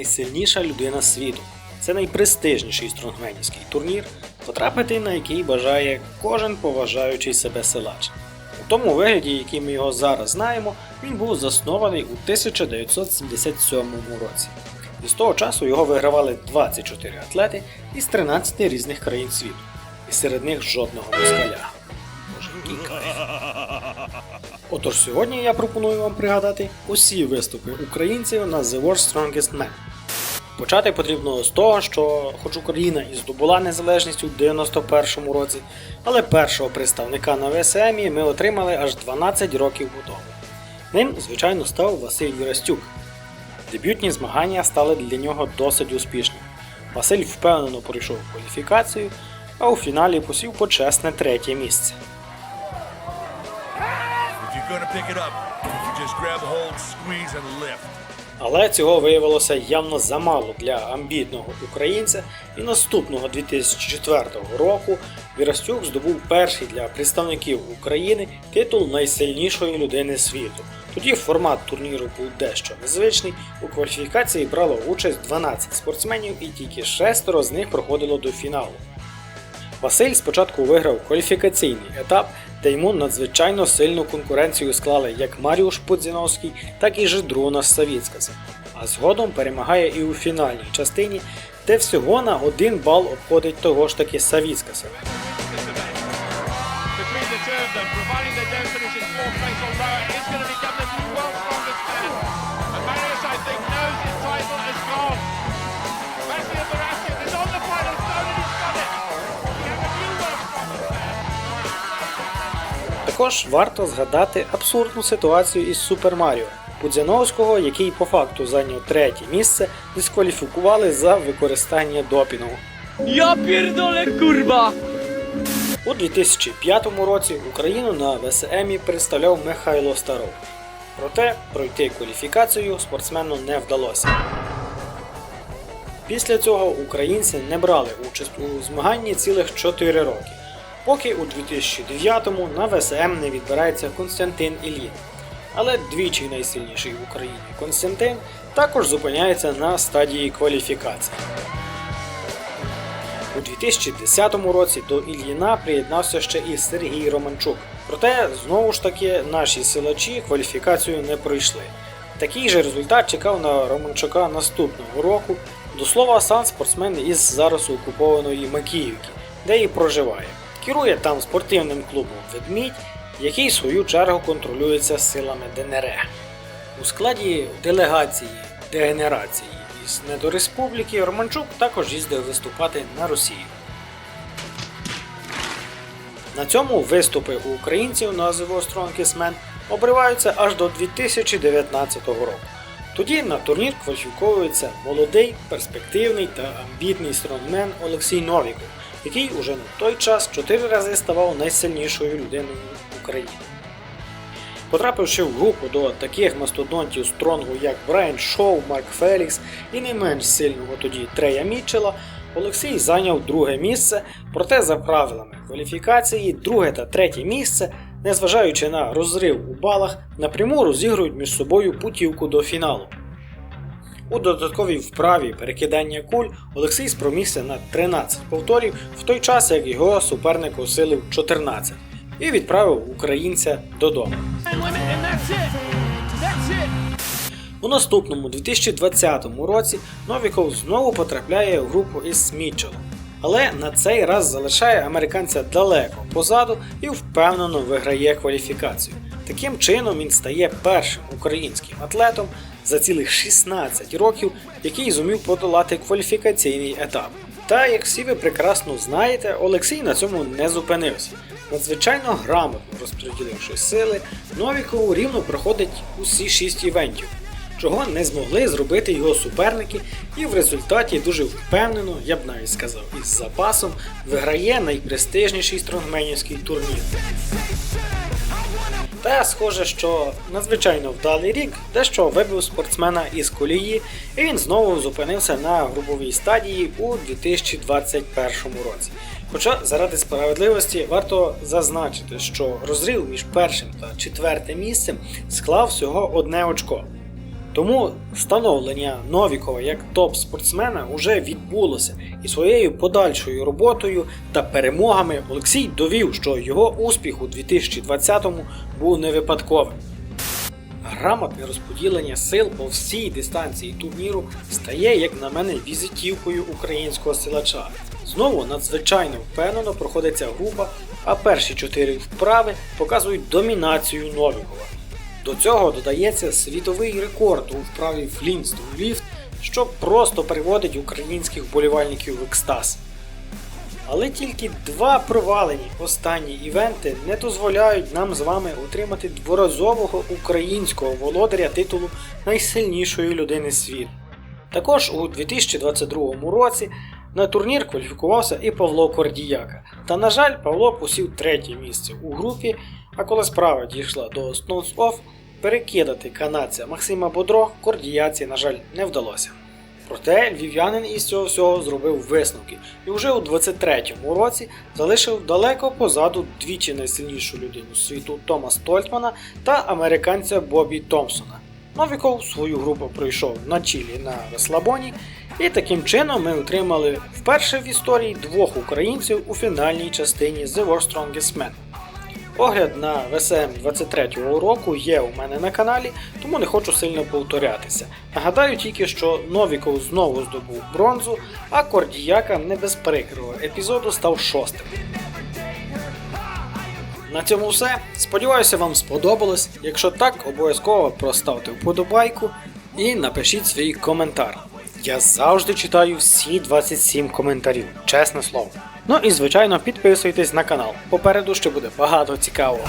найсильніша людина світу. Це найпрестижніший стронгменівський турнір, потрапити на який бажає кожен поважаючий себе силач. У тому вигляді, який ми його зараз знаємо, він був заснований у 1977 році. І з того часу його вигравали 24 атлети із 13 різних країн світу, і серед них жодного москаля. Отож сьогодні я пропоную вам пригадати усі виступи українців на The World's Strongest Man. Почати потрібно з того, що хоч Україна і здобула незалежність у 91-му році, але першого представника на ВСМі ми отримали аж 12 років тому. Ним, звичайно, став Василь Вірастюк. Дебютні змагання стали для нього досить успішними. Василь впевнено пройшов кваліфікацію, а у фіналі посів почесне третє місце. If you're gonna pick it up, you just grab hold, squeeze, and lift. Але цього виявилося явно замало для амбітного українця, і наступного 2004 року Вірастюк здобув перший для представників України титул найсильнішої людини світу. Тоді формат турніру був дещо незвичний. У кваліфікації брало участь 12 спортсменів, і тільки шестеро з них проходило до фіналу. Василь спочатку виграв кваліфікаційний етап, де йому надзвичайно сильну конкуренцію склали як Маріуш Подзіновський, так і Жидруна Савіцкаса. А згодом перемагає і у фінальній частині, де всього на один бал обходить того ж таки Савіцкаса. Також варто згадати абсурдну ситуацію із Супер Маріо. Пудзяновського, який по факту зайняв третє місце, дискваліфікували за використання допінгу. Ja pierdolę kurwa! У 2005 році Україну на ВСМі представляв Михайло Старов. Проте пройти кваліфікацію спортсмену не вдалося. Після цього українці не брали участь у змаганні цілих 4 роки, поки у 2009-му на ВСМ не відбирається Константин Ільїн. Але двічі найсильніший в Україні Константин також зупиняється на стадії кваліфікації. У 2010 році до Ільїна приєднався ще і Сергій Романчук. Проте, знову ж таки, наші силачі кваліфікацію не пройшли. Такий же результат чекав на Романчука наступного року. До слова, сам спортсмен із зараз окупованої Макіївки, де і проживає. Керує там спортивним клубом Ведмідь, який в свою чергу контролюється силами ДНР. У складі делегації дегенерації із недореспубліки Романчук також їздив виступати на Росію. На цьому виступи у українців на Strongest Man обриваються аж до 2019 року. Тоді на турнір кваліфіковується молодий, перспективний та амбітний стронгмен Олексій Новіков, який уже на той час чотири рази ставав найсильнішою людиною України. Потрапивши в групу до таких мастодонтів стронгу, як Брайан Шоу, Марк Фелікс і не менш сильного тоді Трея Мітчела, Олексій зайняв друге місце, проте за правилами кваліфікації друге та третє місце, незважаючи на розрив у балах, напряму розігрують між собою путівку до фіналу. У додатковій вправі перекидання куль Олексій спромігся на 13 повторів, в той час як його суперник осилив 14 і відправив українця додому. У наступному 2020 році Новіков знову потрапляє в групу із Мітчелом, але на цей раз залишає американця далеко позаду і впевнено виграє кваліфікацію. Таким чином він стає першим українським атлетом за цілих 16 років, який зумів подолати кваліфікаційний етап. Та як всі ви прекрасно знаєте, Олексій на цьому не зупинився. Надзвичайно грамотно розподіливши сили, Новікову рівно проходить усі 6 івентів чого не змогли зробити його суперники, і в результаті дуже впевнено, я б навіть сказав, із запасом виграє найпрестижніший стронгменівський турнір. Та схоже, що надзвичайно вдалий рік дещо вибив спортсмена із колії, і він знову зупинився на грубовій стадії у 2021 році. Хоча заради справедливості варто зазначити, що розрив між першим та четвертим місцем склав всього одне очко. Тому встановлення Новікова як топ-спортсмена вже відбулося, і своєю подальшою роботою та перемогами Олексій довів, що його успіх у 2020-му був не випадковим. Грамотне розподілення сил по всій дистанції турніру стає, як на мене, візитівкою українського силача. Знову надзвичайно впевнено проходиться група, а перші чотири вправи показують домінацію Новікова. До цього додається світовий рекорд у вправі Флінстон Ліфт, що просто приводить українських вболівальників в екстаз. Але тільки два провалені останні івенти не дозволяють нам з вами отримати дворазового українського володаря титулу найсильнішої людини світу. Також у 2022 році на турнір кваліфікувався і Павло Кордіяка. Та, на жаль, Павло посів третє місце у групі, а коли справа дійшла до Stones Off, перекидати канадця Максима Бодро Кордіяці, на жаль, не вдалося. Проте львів'янин із цього всього зробив висновки і вже у 23-му році залишив далеко позаду двічі найсильнішу людину світу Тома Стольтмана та американця Бобі Томпсона. Новіков свою групу пройшов на чилі на розслабоні, і таким чином ми отримали вперше в історії двох українців у фінальній частині The World Strongest Man. Огляд на ВСМ 23-го року є у мене на каналі, тому не хочу сильно повторятися. Нагадаю тільки, що Новіков знову здобув бронзу, а Кордіяка не без прикрого епізоду став шостим. На цьому все. Сподіваюся, вам сподобалось. Якщо так, обов'язково проставте вподобайку і напишіть свій коментар. Я завжди читаю всі 27 коментарів, чесне слово. Ну і звичайно підписуйтесь на канал. Попереду ще буде багато цікавого.